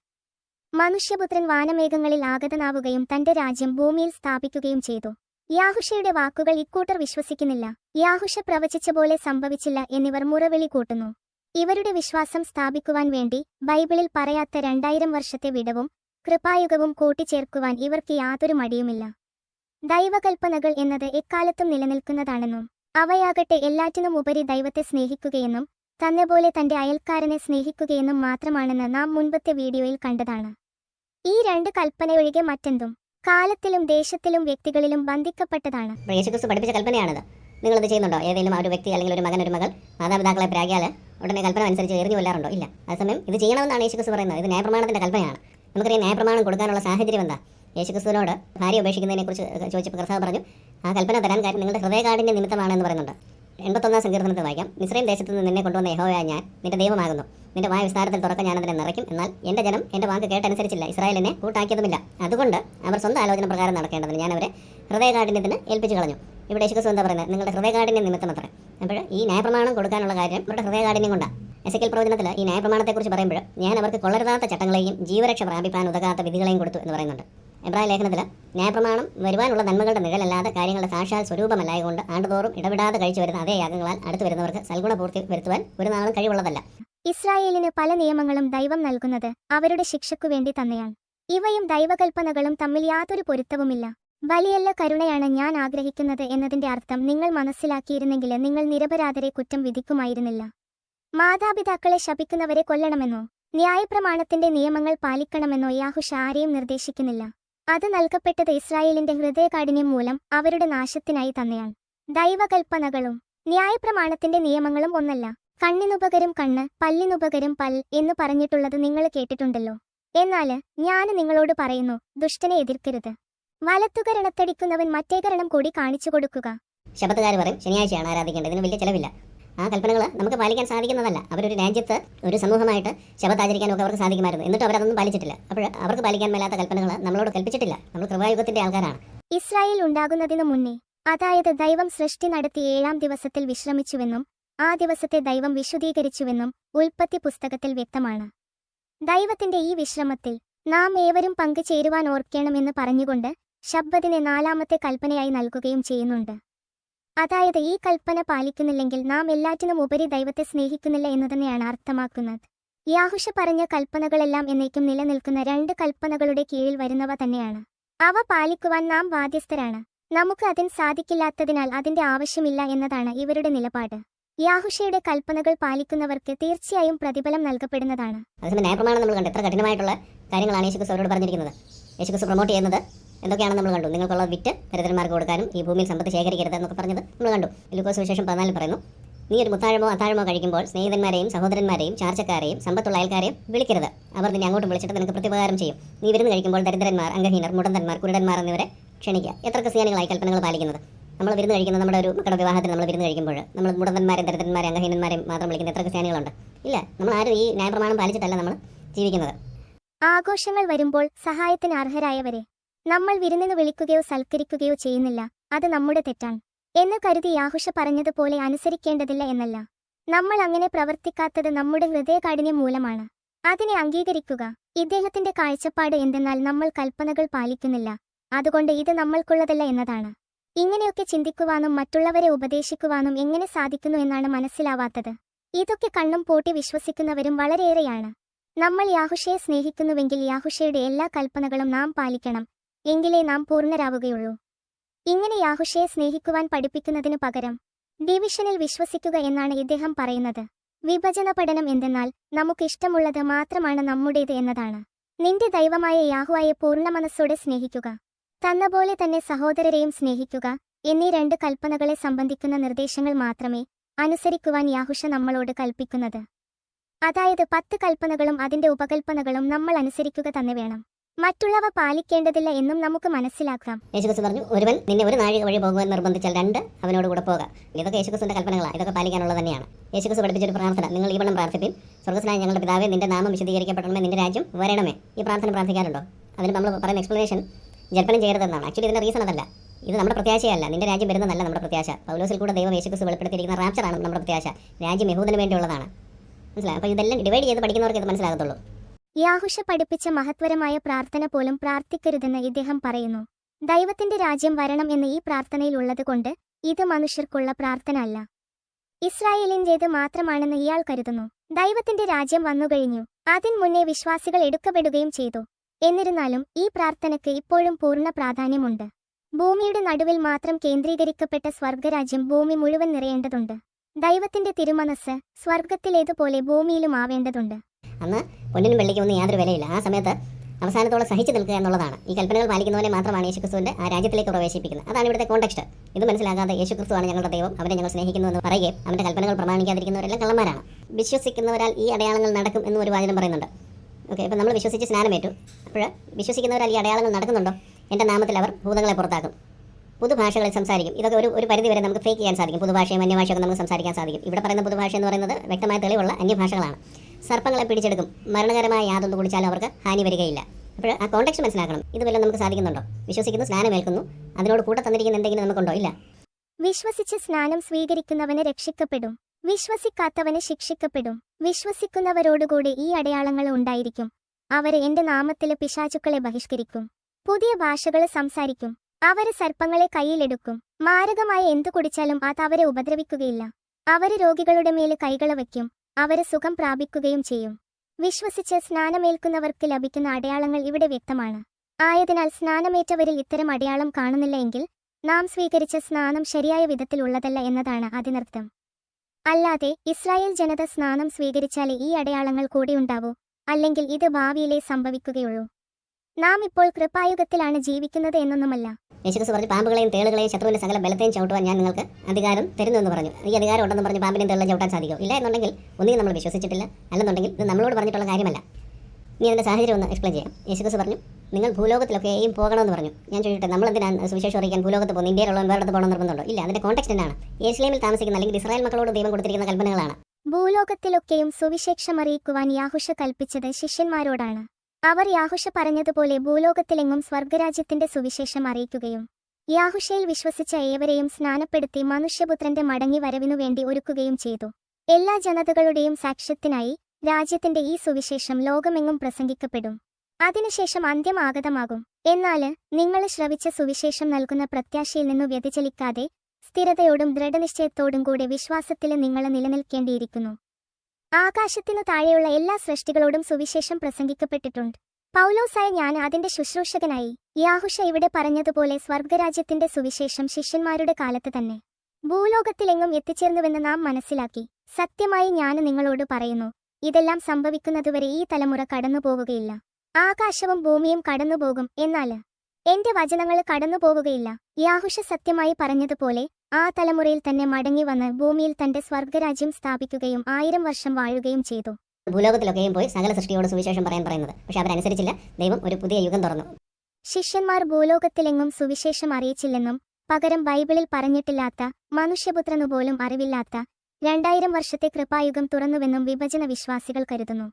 മനുഷ്യപുത്രൻ വാനമേഘങ്ങളിൽ ആഗതനാവുകയും തന്റെ രാജ്യം ഭൂമിയിൽ സ്ഥാപിക്കുകയും ചെയ്തു. യാഹുഷയുടെ വാക്കുകൾ ഇക്കൂട്ടർ വിശ്വസിക്കുന്നില്ല. യാഹുഷ പ്രവചിച്ച പോലെ സംഭവിച്ചില്ല എന്നിവർ മുറവിളി കൂട്ടുന്നു. ഇവരുടെ വിശ്വാസം സ്ഥാപിക്കുവാൻ വേണ്ടി ബൈബിളിൽ പറയാത്ത രണ്ടായിരം വർഷത്തെ വിടവും കൃപായുഗവും കൂട്ടിച്ചേർക്കുവാൻ ഇവർക്ക് യാതൊരു മടിയുമില്ല. ദൈവകൽപ്പനകൾ എന്നത് എക്കാലത്തും നിലനിൽക്കുന്നതാണെന്നും അവയാകട്ടെ എല്ലാറ്റിനും ഉപരി ദൈവത്തെ സ്നേഹിക്കുകയെന്നും തന്നെപോലെ തന്റെ അയൽക്കാരനെ സ്നേഹിക്കുകയെന്നും മാത്രമാണെന്ന് നാം മുൻപത്തെ വീഡിയോയിൽ കണ്ടതാണ്. ഈ രണ്ട് കൽപ്പനയൊഴികെ മറ്റെന്തും കാലത്തിലും ദേശത്തിലും വ്യക്തികളിലും ബന്ധിക്കപ്പെട്ടതാണ്. പഠിപ്പിച്ച കൽപ്പനയാണിത്. നിങ്ങളിത് ചെയ്യുന്നുണ്ടോ? ഏതെങ്കിലും ഒരു വ്യക്തി അല്ലെങ്കിൽ ഒരു മകൻ ഒരു മകൾ മാതാപിതാക്കളെ പ്രാഗ്യാൽ ഉടനെ കൽപ്പന അനുസരിച്ച് എറിഞ്ഞു കൊല്ലാറുണ്ടോ? ഇല്ല. അതേസമയം ഇത് ചെയ്യണമെന്നാണ് യേശുക്രിസ്തു പറയുന്നത്. ഇത് ന്യായപ്രമാണത്തിന്റെ കൽപ്പനയാണ്. നമുക്കറിയാം ന്യായപ്രമാണം കൊടുക്കാനുള്ള സാഹചര്യം എന്താ? യേശുക്രിസ്തുവിനോട് ഭാര്യ ഉപേക്ഷിക്കുന്നതിനെക്കുറിച്ച് ചോദിച്ചപ്പോൾ കർത്താവ് പറഞ്ഞു ആ കൽപ്പന തരാൻ കാര്യം നിങ്ങളുടെ ഹൃദയകാഠിന്റെ നിമിത്തമാണെന്ന് പറയുന്നുണ്ട്. എൺപത്തൊന്നാം സങ്കീർത്തനത്തിൽ വായിക്കാം. മിശ്രയും ദേശത്ത് നിന്ന് നിന്നെ കൊണ്ടുവന്ന യഹോവയായ ഞാൻ നിന്റെ ദൈവമാകുന്നു. നിന്റെ വായ വിസ്താരത്തിൽ തുറക്കാൻ ഞാൻ അതിനെ നിറയ്ക്കും. എന്നാൽ എന്റെ ജനം എന്റെ വാക്ക് കേട്ടനുസരിച്ചില്ല. ഇസ്രായേലിനെ കൂട്ടാക്കിയതുമില്ല. അതുകൊണ്ട് അവർ സ്വന്തം ആലോചന പ്രകാരം നടക്കേണ്ടതിന് ഞാൻ അവരെ ഹൃദയകാഠിന്യത്തിന് ഏൽപ്പിച്ചു കളഞ്ഞു. ഇവിടെ യേശുക്രിസ്തു എന്താ പറയുന്നത്? നിങ്ങളുടെ ഹൃദയകാഠിന്യം നിമിത്തം അത്ര അപ്പോൾ ഈ ന്യായപ്രമാണം കൊടുക്കാനുള്ള കാര്യം അവരുടെ ഹൃദയകാഠിന്യം കൊണ്ടാണ് എസക്കൽ പ്രവചനത്തിൽ ഈ ന്യായപ്രമാണത്തെക്കുറിച്ച് പറയുമ്പോൾ ഞാൻ അവർക്ക് കൊള്ളരുതാത്ത ചട്ടങ്ങളെയും ജീവരക്ഷ പ്രാപിപ്പാൻ ഉതകാത്ത വിധികളെയും കൊടുത്തു എന്ന് പറയുന്നുണ്ട്. എബ്രായ ലേഖനത്തിൽ ന്യായപ്രമാണം വരുവാനുള്ള നന്മകളുടെ നിഴലല്ലാതെ കാര്യങ്ങളുടെ സാക്ഷാൽ സ്വരൂപമല്ലായതുകൊണ്ട് ആണ്ടുതോറും ഇടപെടാതെ കഴിച്ചു വരുന്ന അതേ യാഗങ്ങളാൽ അടുത്തു വരുന്നവർക്ക് സൽഗുണപൂർത്തി വരുത്തുവാൻ ഒരു നാളും കഴിവുള്ളതല്ല. ഇസ്രായേലിന് പല നിയമങ്ങളും ദൈവം നൽകുന്നത് അവരുടെ ശിക്ഷയ്ക്കു വേണ്ടി തന്നെയാണ്. ഇവയും ദൈവകൽപ്പനകളും തമ്മിൽ യാതൊരു പൊരുത്തവുമില്ല. വലിയല്ല കരുണയാണ് ഞാൻ ആഗ്രഹിക്കുന്നത് എന്നതിന്റെ അർത്ഥം നിങ്ങൾ മനസ്സിലാക്കിയിരുന്നെങ്കിൽ നിങ്ങൾ നിരപരാധരെ കുറ്റം വിധിക്കുമായിരുന്നില്ല. മാതാപിതാക്കളെ ശപിക്കുന്നവരെ കൊല്ലണമെന്നോ ന്യായപ്രമാണത്തിന്റെ നിയമങ്ങൾ പാലിക്കണമെന്നോ യാഹുഷ ആരെയും നിർദ്ദേശിക്കുന്നില്ല. അത് നൽകപ്പെട്ടത് ഇസ്രായേലിന്റെ ഹൃദയകാഠിന്യം മൂലം അവരുടെ നാശത്തിനായി തന്നെയാണ്. ദൈവകൽപ്പനകളും ന്യായപ്രമാണത്തിന്റെ നിയമങ്ങളും ഒന്നല്ല. കണ്ണിനുപകരം കണ്ണ് പല്ലിനുപകരം പൽ എന്ന് പറഞ്ഞിട്ടുള്ളത് നിങ്ങൾ കേട്ടിട്ടുണ്ടല്ലോ. എന്നാൽ ഞാൻ നിങ്ങളോട് പറയുന്നു ദുഷ്ടനെ എതിർക്കരുത്. വലത്തുകരണത്തടിക്കുന്നവൻ മറ്റേ കരണം കൂടി കാണിച്ചു കൊടുക്കുക ശബത്തുകാർ പറയും ശനിയാഴ്ചയാണ് ആരാധിക്കേണ്ടത് വലിയ ചിലവില്ല. ആ കൽപ്പനകൾ നമുക്ക് പാലിക്കാൻ സാധിക്കുന്നതല്ല. അവരൊരു രാജ്യത്ത് ഒരു സമൂഹമായിട്ട് ശബത്ത് ആചരിക്കാനൊക്കെ അവർക്ക് സാധിക്കുമായിരുന്നു. എന്നിട്ട് അവരതൊന്നും പാലിച്ചിട്ടില്ല. അപ്പോൾ അവർക്ക് പാലിക്കാൻ മേലാത്ത കൽപ്പനകൾ നമ്മളോട് കൽപ്പിച്ചിട്ടില്ല. നമ്മൾ കൃപായുഗത്തിന്റെ ആൾക്കാരാണ്. ഇസ്രായേൽ ഉണ്ടാകുന്നതിനു മുന്നേ അതായത് ദൈവം സൃഷ്ടി നടത്തി ഏഴാം ദിവസത്തിൽ വിശ്രമിച്ചുവെന്നും ആ ദിവസത്തെ ദൈവം വിശുദ്ധീകരിച്ചുവെന്നും ഉൽപ്പത്തി പുസ്തകത്തിൽ വ്യക്തമാണ്. ദൈവത്തിന്റെ ഈ വിശ്രമത്തിൽ നാം ഏവരും പങ്കുചേരുവാൻ ഓർക്കണമെന്ന് പറഞ്ഞുകൊണ്ട് ശബ്ദത്തിനെ നാലാമത്തെ കൽപ്പനയായി നൽകുകയും ചെയ്യുന്നുണ്ട്. അതായത് ഈ കൽപ്പന പാലിക്കുന്നില്ലെങ്കിൽ നാം എല്ലാറ്റിനും ഉപരി ദൈവത്തെ സ്നേഹിക്കുന്നില്ല എന്ന് തന്നെയാണ് അർത്ഥമാക്കുന്നത്. യാഹുഷ പറഞ്ഞ കൽപ്പനകളെല്ലാം എന്നേക്കും നിലനിൽക്കുന്ന രണ്ട് കൽപ്പനകളുടെ കീഴിൽ വരുന്നവ തന്നെയാണ്. അവ പാലിക്കുവാൻ നാം ബാധ്യസ്ഥരാണ്. നമുക്ക് അതിന് സാധിക്കില്ലാത്തതിനാൽ അതിന്റെ ആവശ്യമില്ല എന്നതാണ് ഇവരുടെ നിലപാട്. യാഹുഷയുടെ കൽപ്പനകൾ പാലിക്കുന്നവർക്ക് തീർച്ചയായും പ്രതിഫലം നൽകപ്പെടുന്നതാണ്. നമ്മൾ കണ്ടു എത്ര കഠിനമായിട്ടുള്ള കാര്യങ്ങളാണ് യേശുക്രിസ്തു അവരോട് പറഞ്ഞിരിക്കുന്നത്. യേശുക്രിസ്തു പ്രൊമോട്ട് ചെയ്യുന്നത് എന്തൊക്കെയാണെന്ന് നമ്മൾ കണ്ടു. നിങ്ങൾക്കുള്ള വിറ്റ് ദരിദ്രന്മാർക്ക് കൊടുക്കാനും ഈ ഭൂമിയിൽ സമ്പത്ത് ശേഖരിക്കരുത് എന്നൊക്കെ പറഞ്ഞത് നമ്മൾ കണ്ടു. ലൂക്കോസ് വിശേഷം പതിനാലിൽ പറയുന്നു. നീ ഒരു മുത്താഴമോ അത്താഴമോ കഴിക്കുമ്പോൾ സ്നേഹിതന്മാരെയും സഹോദരന്മാരെയും ചാർച്ചക്കാരെയും സമ്പത്തുള്ള അയൽക്കാരെയും വിളിക്കരുത്. അവർ നിന്നെ അങ്ങോട്ട് വിളിച്ചിട്ട് നിനക്ക് പ്രത്യുപകാരം ചെയ്യും. നീ വിരുന്ന് കഴിക്കുമ്പോൾ ദരിദ്രന്മാർ അംഗഹീനർ മുടന്തന്മാർ കുരുടന്മാർ എന്നിവരെ ക്ഷണിക്കുക. എത്ര ക്രിസ്ത്യാനികളായി കൽപ്പനകൾ പാലിക്കുന്നത്? നമ്മൾ വിരുന്ന് കഴിക്കുന്നത് നമ്മുടെ ഒരു മക്കളുടെ വിവാഹത്തിന് നമ്മൾ വിരുന്ന് കഴിക്കുമ്പോൾ നമ്മൾ മുടന്തന്മാരെ ദരിദ്രന്മാരെ അംഗഹീനന്മാരെയും മാത്രം വിളിക്കുന്ന എത്ര ക്രിസ്ത്യാനികളുണ്ട്? ഇല്ല നമ്മൾ ആരും ഈ ന്യായപ്രമാണം പാലിച്ചിട്ടല്ല നമ്മൾ ജീവിക്കുന്നത്. ആഘോഷങ്ങൾ വരുമ്പോൾ സഹായത്തിന് അർഹരായവരെ നമ്മൾ വിരുന്നിന് വിളിക്കുകയോ സൽക്കരിക്കുകയോ ചെയ്യുന്നില്ല. അത് നമ്മുടെ തെറ്റാണ്. എന്ന് കരുതി യാഹുഷ പറഞ്ഞതുപോലെ അനുസരിക്കേണ്ടതില്ല എന്നല്ല. നമ്മൾ അങ്ങനെ പ്രവർത്തിക്കാത്തത് നമ്മുടെ ഹൃദയകാഠിന്യം മൂലമാണ്. അതിനെ അംഗീകരിക്കുക. ഇദ്ദേഹത്തിന്റെ കാഴ്ചപ്പാട് എന്തെന്നാൽ നമ്മൾ കൽപ്പനകൾ പാലിക്കുന്നില്ല. അതുകൊണ്ട് ഇത് നമ്മൾക്കുള്ളതല്ല എന്നതാണ്. ഇങ്ങനെയൊക്കെ ചിന്തിക്കുവാനും മറ്റുള്ളവരെ ഉപദേശിക്കുവാനും എങ്ങനെ സാധിക്കുന്നു എന്നാണ് മനസ്സിലാവാത്തത്. ഇതൊക്കെ കണ്ണും പൂട്ടി വിശ്വസിക്കുന്നവരും വളരെയേറെയാണ്. നമ്മൾ യാഹുഷയെ സ്നേഹിക്കുന്നുവെങ്കിൽ യാഹുഷയുടെ എല്ലാ കൽപ്പനകളും നാം പാലിക്കണം. എങ്കിലേ നാം പൂർണരാവുകയുള്ളൂ. ഇങ്ങനെ യാഹുഷയെ സ്നേഹിക്കുവാൻ പഠിപ്പിക്കുന്നതിനു പകരം ഡിവിഷനിൽ വിശ്വസിക്കുക എന്നാണ് ഇദ്ദേഹം പറയുന്നത്. വിഭജന പഠനം എന്തെന്നാൽ നമുക്കിഷ്ടമുള്ളത് മാത്രമാണ് നമ്മുടേത് എന്നതാണ്. നിന്റെ ദൈവമായ യാഹുവായെ പൂർണ മനസ്സോടെ സ്നേഹിക്കുക. തന്നപോലെ തന്നെ സഹോദരരെയും സ്നേഹിക്കുക എന്നീ രണ്ട് കൽപ്പനകളെ സംബന്ധിക്കുന്ന നിർദ്ദേശങ്ങൾ മാത്രമേ അനുസരിക്കുവാൻ യാഹുഷ നമ്മളോട് കൽപ്പിക്കുന്നത്. അതായത് പത്ത് കൽപ്പനകളും അതിന്റെ ഉപകൽപ്പനകളും നമ്മൾ അനുസരിക്കുക തന്നെ വേണം. മറ്റുള്ളവ പാലിക്കേണ്ടതില്ല എന്നും നമുക്ക് മനസ്സിലാക്കാം. യേശുക്രിസ്തു പറഞ്ഞു ഒരുവൻ നിന്നെ ഒരു നാഴിക വഴി പോകുവാൻ നിർബന്ധിച്ചാൽ രണ്ട് അവനോട് കൂടെ പോകാം. ഇതൊക്കെ യേശുക്രിസ്തുവിന്റെ കൽപ്പനകളാണ് ഇതൊക്കെ പാലിക്കാനുള്ളത് തന്നെയാണ്. യേശുക്രിസ്തു പഠിപ്പിച്ചൊരു പ്രാർത്ഥന നിങ്ങൾ ഈ വണ്ണം പ്രാർത്ഥിപ്പിൻ. സ്വർഗസ്നായ ഞങ്ങളുടെ പിതാവേ നിന്റെ നാമം വിശദീകരിക്കപ്പെടണമേ നിന്റെ രാജ്യം വരണമേ. ഈ പ്രാർത്ഥന പ്രാർത്ഥിക്കാറുണ്ടോ? അതിന് നമ്മൾ പറയുന്ന എക്സ്പ്ലനേഷൻ ജൽപ്പനം ചെയ്യരുതെന്നാണ്. ആക്ച്വലി ഇതിന്റെ റീസൺ അതല്ല. ഇത് നമ്മുടെ പ്രത്യാശയല്ല. നിന്റെ രാജ്യം വരുന്നതല്ല നമ്മുടെ പ്രത്യാശ. പൗലോസിൽ കൂടെ ദൈവം യേശുക്രിസ്തു വെളിപ്പെടുത്തിയിരിക്കുന്ന റാപ്ചറാണ് നമ്മുടെ പ്രത്യാശ. രാജ്യം യഹൂദന് വേണ്ടിയുള്ളതാണ്. മനസ്സിലായി? അപ്പോൾ ഇതെല്ലാം ഡിവൈഡ് ചെയ്ത് പഠിക്കുന്നവർക്ക് ഇത് മനസ്സിലാകത്തുള്ളൂ. യാഹുഷ പഠിപ്പിച്ച മഹത്വരമായ പ്രാർത്ഥന പോലും പ്രാർത്ഥിക്കരുതെന്ന് ഇദ്ദേഹം പറയുന്നു. ദൈവത്തിന്റെ രാജ്യം വരണം എന്ന് ഈ പ്രാർത്ഥനയിൽ ഉള്ളതുകൊണ്ട് ഇത് മനുഷ്യർക്കുള്ള പ്രാർത്ഥന അല്ല ഇസ്രായേലിന്റേത് മാത്രമാണെന്ന് ഇയാൾ കരുതുന്നു. ദൈവത്തിന്റെ രാജ്യം വന്നുകഴിഞ്ഞു. അതിന് മുന്നേ വിശ്വാസികൾ എടുക്കപ്പെടുകയും ചെയ്തു. എന്നിരുന്നാലും ഈ പ്രാർത്ഥനയ്ക്ക് ഇപ്പോഴും പൂർണ പ്രാധാന്യമുണ്ട്. ഭൂമിയുടെ നടുവിൽ മാത്രം കേന്ദ്രീകരിക്കപ്പെട്ട സ്വർഗരാജ്യം ഭൂമി മുഴുവൻ നിറയേണ്ടതുണ്ട്. ദൈവത്തിന്റെ തിരുമനസ് സ്വർഗത്തിലേതുപോലെ ഭൂമിയിലും ആവേണ്ടതുണ്ട്. അന്ന് പൊന്നിനും വെള്ളിക്കും ഒന്നും യാതൊരു വിലയില്ല. ആ സമയത്ത് അവസാനത്തോളം സഹിച്ചു നിൽക്കുക എന്നുള്ളതാണ്. ഈ കൽപ്പനകൾ പാലിക്കുന്നവരെ മാത്രമാണ് യേശുക്രിസ്തുവിന്റെ ആ രാജ്യത്തിലേക്ക് പ്രവേശിപ്പിക്കുന്നത്. അതാണ് ഇവിടുത്തെ കോണ്ടക്സ്റ്റ് ഇത് മനസ്സിലാകാതെ യേശുക്രിസ്തുവാണ് ഞങ്ങളുടെ ദൈവം. അവരെ ഞങ്ങൾ സ്നേഹിക്കുന്നു എന്ന് പറയുകയും അവന്റെ കൽപ്പനകൾ പ്രമാണിക്കാതിരിക്കുന്നവരെല്ലാം കള്ളന്മാരാണ്. വിശ്വസിക്കുന്നവരാൽ ഈ അടയാളങ്ങൾ നടക്കും എന്ന് ഒരു വാചനം പറയുന്നുണ്ട്. ഓക്കെ അപ്പോൾ നമ്മൾ വിശ്വസിച്ച് സ്നാനമേറ്റു. അപ്പോൾ വിശ്വസിക്കുന്നവരാൽ ഈ അടയാളങ്ങൾ നടക്കുന്നുണ്ടോ? എന്റെ നാമത്തിൽ അവർ ഭൂതങ്ങളെ പുറത്താക്കും. പുതുഭാഷകളിൽ സംസാരിക്കും. ഇതൊക്കെ ഒരു ഒരു പരിധി വരെ നമുക്ക് ഫേക്ക് ചെയ്യാൻ സാധിക്കും. പുതുഭാഷയും അന്യഭാഷയൊക്കെ നമുക്ക് സംസാരിക്കാൻ സാധിക്കും. ഇവിടെ പറയുന്ന പുതുഭാഷ എന്ന് പറയുന്നത് വ്യക്തമായ തെളിവുള്ള അന്യഭാഷകളാണ്. സർപ്പങ്ങളെ പിടിച്ചെടുക്കും. മരണകരമായ യാതൊന്ന് കുടിച്ചാലും അവർക്ക് ഹാനി വരികയില്ല. അപ്പോൾ ആ കോൺടാക്ട് മനസ്സിലാക്കണം. ഇത് വല്ലതും നമുക്ക് സാധിക്കുന്നുണ്ടോ? വിശ്വസിക്കുന്നു സ്നാനമേൽക്കുന്നു. അതിനോട് കൂടെ തന്നിരിക്കുന്ന എന്തെങ്കിലും നമുക്കുണ്ടോ? ഇല്ല. വിശ്വസിച്ച് സ്നാനം സ്വീകരിക്കുന്നവന് രക്ഷിക്കപ്പെടും. വിശ്വസിക്കാത്തവന് ശിക്ഷിക്കപ്പെടും. വിശ്വസിക്കുന്നവരോടുകൂടി ഈ അടയാളങ്ങൾ ഉണ്ടായിരിക്കും. അവർ എന്റെ നാമത്തിലെ പിശാചുക്കളെ ബഹിഷ്കരിക്കും. പുതിയ ഭാഷകൾ സംസാരിക്കും. അവർ സർപ്പങ്ങളെ കയ്യിലെടുക്കും. മാരകമായ എന്തു കുടിച്ചാലും അത് അവരെ ഉപദ്രവിക്കുകയില്ല. അവർ രോഗികളുടെ മേൽ കൈകള വയ്ക്കും. അവർ സുഖം പ്രാപിക്കുകയും ചെയ്യും. വിശ്വസിച്ച് സ്നാനമേൽക്കുന്നവർക്ക് ലഭിക്കുന്ന അടയാളങ്ങൾ ഇവിടെ വ്യക്തമാണ്. ആയതിനാൽ സ്നാനമേറ്റവരിൽ ഇത്തരം അടയാളം കാണുന്നില്ല എങ്കിൽ നാം സ്വീകരിച്ച സ്നാനം ശരിയായ വിധത്തിലുള്ളതല്ല എന്നതാണ് അതിനർത്ഥം. അല്ലാതെ ഇസ്രായേൽ ജനത സ്നാനം സ്വീകരിച്ചാലേ ഈ അടയാളങ്ങൾ കൂടിയുണ്ടാവൂ അല്ലെങ്കിൽ ഇത് ഭാവിയിലേ സംഭവിക്കുകയുള്ളൂ. നാം ഇപ്പോൾ കൃപായുഗത്തിലാണ് ജീവിക്കുന്നത് എന്നൊന്നുമല്ല. യേശുക്രിസ്തു പറഞ്ഞു പാമ്പുകളെയും തേളുകളെയും ശത്രുവിന്റെ സകല ബലത്തെയും ചവിട്ടുവാൻ ഞാൻ നിങ്ങൾക്ക് അധികാരം തരുന്നു എന്ന് പറഞ്ഞു. ഈ അധികാരം ഉണ്ടെന്ന് പറഞ്ഞു പാമ്പിനെയും തേളിലും ചവിട്ടാൻ സാധിക്കും. ഇല്ല എന്നുണ്ടെങ്കിൽ ഒന്നുകിൽ നമ്മൾ വിശ്വസിച്ചിട്ടില്ല. അല്ലെന്നുണ്ടെങ്കിൽ ഇത് നമ്മളോട് പറഞ്ഞിട്ടുള്ള കാര്യമല്ല. ഇനി അതിന്റെ സാഹചര്യം ഒന്ന് എക്സ്പ്ലെയിൻ ചെയ്യാം. യേശുക്രിസ്തു പറഞ്ഞു നിങ്ങൾ ഭൂലോകത്തിലൊക്കെയും പോകണമെന്ന് പറഞ്ഞു. ഞാൻ ചോദിച്ചിട്ട് നമ്മൾ എന്തിനാണ് സുവിശേഷം അറിയിക്കാൻ ഭൂലോകത്ത് പോകുന്നത്? ഇന്ത്യയിലുള്ളവൻ വേറെ പോകണം നിർബന്ധമുണ്ടോ? ഇല്ല അതിന്റെ കോൺടാക്ട് എന്നാണ് യേശുലേമിൽ താമസിക്കുന്ന അല്ലെങ്കിൽ ഇസ്രായേൽ മക്കളോട് ദൈവം കൊടുത്തിരിക്കുന്ന കൽപ്പനകളാണ്. ഭൂലോകത്തിലൊക്കെയും സുവിശേഷം അറിയിക്കുവാൻ യാഹുഷ കൽപ്പിച്ചത് ശിഷ്യന്മാരോടാണ്. അവർ യാഹുഷ പറഞ്ഞതുപോലെ ഭൂലോകത്തിലെങ്ങും സ്വർഗരാജ്യത്തിന്റെ സുവിശേഷം അറിയിക്കുകയും യാഹുഷയിൽ വിശ്വസിച്ച ഏവരെയും സ്നാനപ്പെടുത്തി മനുഷ്യപുത്രന്റെ മടങ്ങി വരവിനു വേണ്ടി ഒരുക്കുകയും ചെയ്തു. എല്ലാ ജനതകളുടെയും സാക്ഷ്യത്തിനായി രാജ്യത്തിന്റെ ഈ സുവിശേഷം ലോകമെങ്ങും പ്രസംഗിക്കപ്പെടും. അതിനുശേഷം അന്ത്യം ആഗതമാകും. എന്നാൽ നിങ്ങൾ ശ്രവിച്ച സുവിശേഷം നൽകുന്ന പ്രത്യാശയിൽ നിന്നു വ്യതിചലിക്കാതെ സ്ഥിരതയോടും ദൃഢനിശ്ചയത്തോടും കൂടെ വിശ്വാസത്തിൽ നിങ്ങൾ നിലനിൽക്കേണ്ടിയിരിക്കുന്നു. ആകാശത്തിനു താഴെയുള്ള എല്ലാ സൃഷ്ടികളോടും സുവിശേഷം പ്രസംഗിക്കപ്പെട്ടിട്ടുണ്ട്. പൗലോസായ ഞാൻ അതിന്റെ ശുശ്രൂഷകനായി. യാഹുഷ ഇവിടെ പറഞ്ഞതുപോലെ സ്വർഗരാജ്യത്തിന്റെ സുവിശേഷം ശിഷ്യന്മാരുടെ കാലത്ത് തന്നെ. ഭൂലോകത്തിലെങ്ങും എത്തിച്ചേർന്നുവെന്ന് നാം മനസ്സിലാക്കി. സത്യമായി ഞാൻ നിങ്ങളോട് പറയുന്നു ഇതെല്ലാം സംഭവിക്കുന്നതുവരെ ഈ തലമുറ കടന്നുപോവുകയില്ല. ആകാശവും ഭൂമിയും കടന്നുപോകും എന്നാൽ എന്റെ വചനങ്ങൾ കടന്നുപോവുകയില്ല. യാഹുഷ സത്യമായി പറഞ്ഞതുപോലെ ആ തലമുറയിൽ തന്നെ മടങ്ങി വന്ന് ഭൂമിയിൽ തന്റെ സ്വർഗരാജ്യം സ്ഥാപിക്കുകയും ആയിരം വർഷം വാഴുകയും ചെയ്തു. ഭൂലോകത്തിലൊക്കെയും പോയി സകല സൃഷ്ടിയോട് സുവിശേഷം പറയാൻ പറയുന്നത്. പക്ഷെ അവരനുസരിച്ചില്ല. ദൈവം ഒരു പുതിയ യുഗം തുറന്നു. ശിഷ്യന്മാർ ഭൂലോകത്തിലെങ്ങും സുവിശേഷം അറിയിച്ചില്ലെന്നും പകരം ബൈബിളിൽ പറഞ്ഞിട്ടില്ലാത്ത മനുഷ്യപുത്രനു പോലും അറിവില്ലാത്ത രണ്ടായിരം വർഷത്തെ കൃപായുഗം തുറന്നുവെന്നും വിഭജന വിശ്വാസികൾ കരുതുന്നു.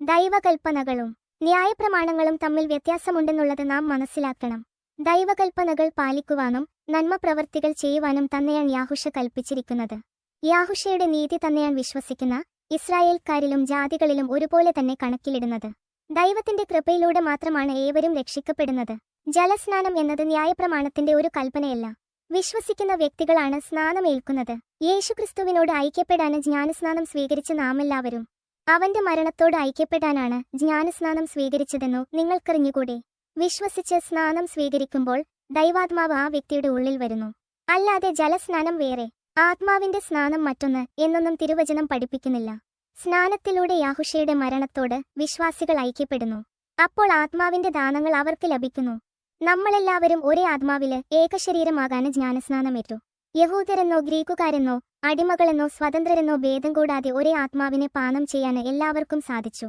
ദൈവകൽപ്പനകളും ന്യായപ്രമാണങ്ങളും തമ്മിൽ വ്യത്യാസമുണ്ടെന്നുള്ളത് നാം മനസ്സിലാക്കണം. ദൈവകൽപ്പനകൾ പാലിക്കുവാനും നന്മ പ്രവർത്തികൾ ചെയ്യുവാനും തന്നെയാണ് യാഹുഷ കൽപ്പിച്ചിരിക്കുന്നത്. യാഹുഷയുടെ നീതി തന്നെയാണ് വിശ്വസിക്കുന്ന ഇസ്രായേൽക്കാരിലും ജാതികളിലും ഒരുപോലെ തന്നെ കണക്കിലിടുന്നത്. ദൈവത്തിന്റെ കൃപയിലൂടെ മാത്രമാണ് ഏവരും രക്ഷിക്കപ്പെടുന്നത്. ജലസ്നാനം എന്നത് ന്യായപ്രമാണത്തിന്റെ ഒരു കൽപ്പനയല്ല. വിശ്വസിക്കുന്ന വ്യക്തികളാണ് സ്നാനമേൽക്കുന്നത്. യേശുക്രിസ്തുവിനോട് ഐക്യപ്പെടാൻ ജ്ഞാനസ്നാനം സ്വീകരിച്ച നാമെല്ലാവരും. അവന്റെ മരണത്തോട് ഐക്യപ്പെടാനാണ് ജ്ഞാനസ്നാനം സ്വീകരിച്ചതെന്നു നിങ്ങൾക്കറിഞ്ഞുകൂടെ? വിശ്വസിച്ച് സ്നാനം സ്വീകരിക്കുമ്പോൾ ദൈവാത്മാവ് ആ വ്യക്തിയുടെ ഉള്ളിൽ വരുന്നു. അല്ലാതെ ജലസ്നാനം വേറെ. ആത്മാവിന്റെ സ്നാനം മറ്റൊന്ന് എന്നൊന്നും തിരുവചനം പഠിപ്പിക്കുന്നില്ല. സ്നാനത്തിലൂടെ യാഹുഷയുടെ മരണത്തോട് വിശ്വാസികൾ ഐക്യപ്പെടുന്നു. അപ്പോൾ ആത്മാവിന്റെ ദാനങ്ങൾ അവർക്ക് ലഭിക്കുന്നു. നമ്മളെല്ലാവരും ഒരേ ആത്മാവിൽ ഏകശരീരമാകാന് ജ്ഞാനസ്നാനമേറ്റു. യഹൂദരെന്നോ ഗ്രീക്കുകാരെന്നോ അടിമകളെന്നോ സ്വതന്ത്രരെന്നോ ഭേദം കൂടാതെ ഒരേ ആത്മാവിനെ പാനം ചെയ്യാൻ എല്ലാവർക്കും സാധിച്ചു.